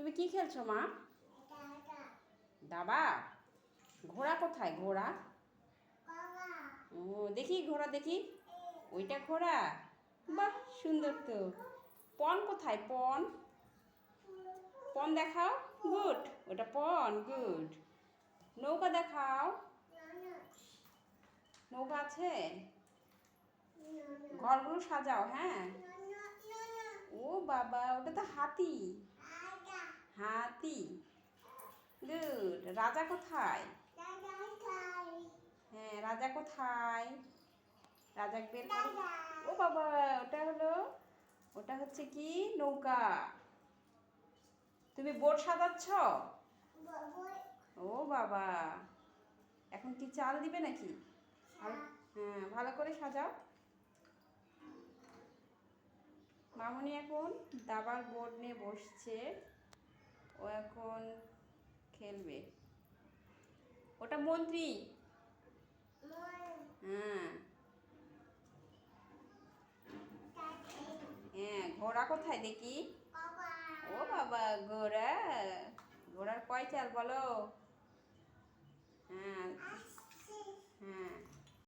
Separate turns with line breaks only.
তুমি কি খেলছো, মা? দাবা? ঘোড়া কোথায়? ঘোড়া? ও, দেখি ঘোড়া, দেখি। ওইটা ঘোড়া? বাহ, সুন্দর তো। পন কোথায়? পন? পন দেখাও। গুড, ওটা পন, গুড। নৌকা দেখাও। নৌকা আছে? ঘরগুলো সাজাও হ্যাঁ? ও বাবা, ওটা তো হাতি। হাতি গুড রাজা কোথায়? হ্যাঁ রাজা কোথায়? রাজা বের ও বাবা ওটা হলো ওটা হচ্ছে কি? নৌকা। তুমি বোট সাজাচ্ছ? ও বাবা। এখন কি চাল দিবে নাকি? হ্যাঁ ভালো করে সাজাও। মামনি এখন দাবার বোর্ড নিয়ে বসছে। ও এখন খেলবে। ওটা মন্ত্রী? হ্যাঁ। হ্যাঁ ঘোড়া কোথায় দেখি? ও বাবা, ঘোড়া। ঘোড়ার কয় চাল বলো? হ্যাঁ